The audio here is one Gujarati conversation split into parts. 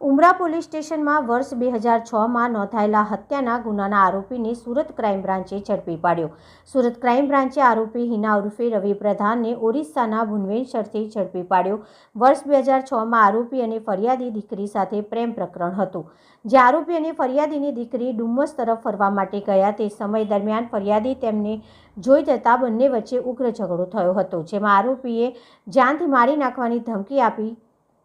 ઉમરા પોલીસ સ્ટેશનમાં વર્ષ બે હજાર છમાં નોંધાયેલા હત્યાના ગુનાના આરોપીને સુરત ક્રાઇમ બ્રાન્ચે ઝડપી પાડ્યો. સુરત ક્રાઇમ બ્રાન્ચે આરોપી હિના ઉર્ફે રવિ પ્રધાનને ઓરિસ્સાના ભુવનેશ્વરથી ઝડપી પાડ્યો. વર્ષ બે હજાર છમાં આરોપી અને ફરિયાદી દીકરી સાથે પ્રેમ પ્રકરણ હતું. જે આરોપી અને ફરિયાદીની દીકરી ડુમ્મસ તરફ ફરવા માટે ગયા તે સમય દરમિયાન ફરિયાદી તેમને જોઈ જતા બંને વચ્ચે ઉગ્ર ઝઘડો થયો હતો, જેમાં આરોપીએ જાનથી મારી નાખવાની ધમકી આપી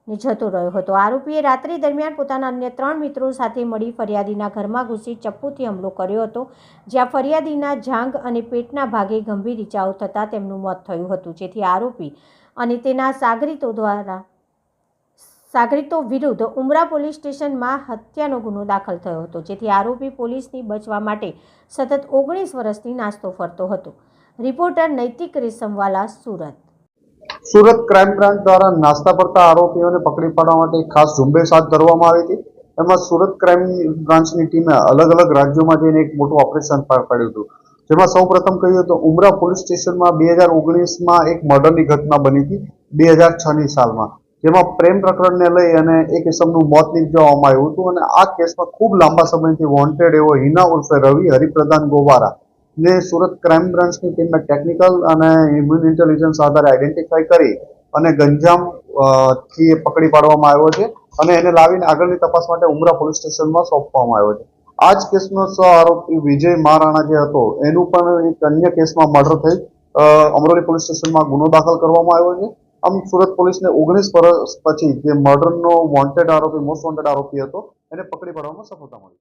ને જતો રહ્યો હતો. આરોપીએ રાત્રિ દરમિયાન પોતાના અન્ય ત્રણ મિત્રો સાથે મળી ફરિયાદીના ઘરમાં ઘૂસી ચપ્પુથી હુમલો કર્યો હતો, જ્યાં ફરિયાદીના જાંઘ અને પેટના ભાગે ગંભીર ઇજાઓ થતાં તેમનું મોત થયું હતું. જેથી આરોપી અને તેના સાગરીતો દ્વારા, સાગરીતો વિરુદ્ધ ઉમરા પોલીસ સ્ટેશનમાં હત્યાનો ગુનો દાખલ થયો હતો. જેથી આરોપી પોલીસની બચવા માટે સતત ઓગણીસ વર્ષથી નાસ્તો ફરતો હતો. Reporter Naitik Resamwala Surat. Surat crime branch દ્વારા નાસ્તા પડતા આરોપીઓને પકડી પાડવા માટે ખાસ ઝુંબેશ હાથ ધરવામાં આવી હતી. એમાં સુરત ક્રાઇમ બ્રાન્ચની ટીમે અલગ અલગ રાજ્યોમાં જઈને એક મોટું ઓપરેશન પાર પાડ્યું હતું. જેમાં સૌ પ્રથમ કહ્યું તો ઉમરા પોલીસ સ્ટેશનમાં બે હજાર ઓગણીસમાં એક મર્ડરની ઘટના બની હતી બે હજાર છની સાલમાં. જેમાં પ્રેમ પ્રકરણને લઈ અને એક કિસમનું મોત નીપજવામાં આવ્યું હતું અને આ કેસમાં ખૂબ લાંબા સમયથી વોન્ટેડ એવો હિના ઉર્ફે રવિ હરિપ્રધાન ગોવારા ને સુરત ક્રાઇમ બ્રાન્ચની ટીમને ટેકનિકલ અને હ્યુમન ઇન્ટેલિજન્સ આધારે આઈડેન્ટિફાઈ કરી અને ગંજામથી પકડી પાડવામાં આવ્યો છે અને એને લાવીને આગળની તપાસ માટે ઉમરા પોલીસ સ્ટેશનમાં સોંપવામાં આવ્યો છે. આ જ કેસનો સહ આરોપી વિજય મહારાણા જે હતો, એનું પણ એક અન્ય કેસમાં મર્ડર થઈ. અમરોલી પોલીસ સ્ટેશનમાં ગુનો દાખલ કરવામાં આવ્યો છે. આમ સુરત પોલીસને ઓગણીસ વર્ષ પછી જે મર્ડરનો વોન્ટેડ આરોપી મોસ્ટ વોન્ટેડ આરોપી હતો, એને પકડી પાડવામાં સફળતા મળી.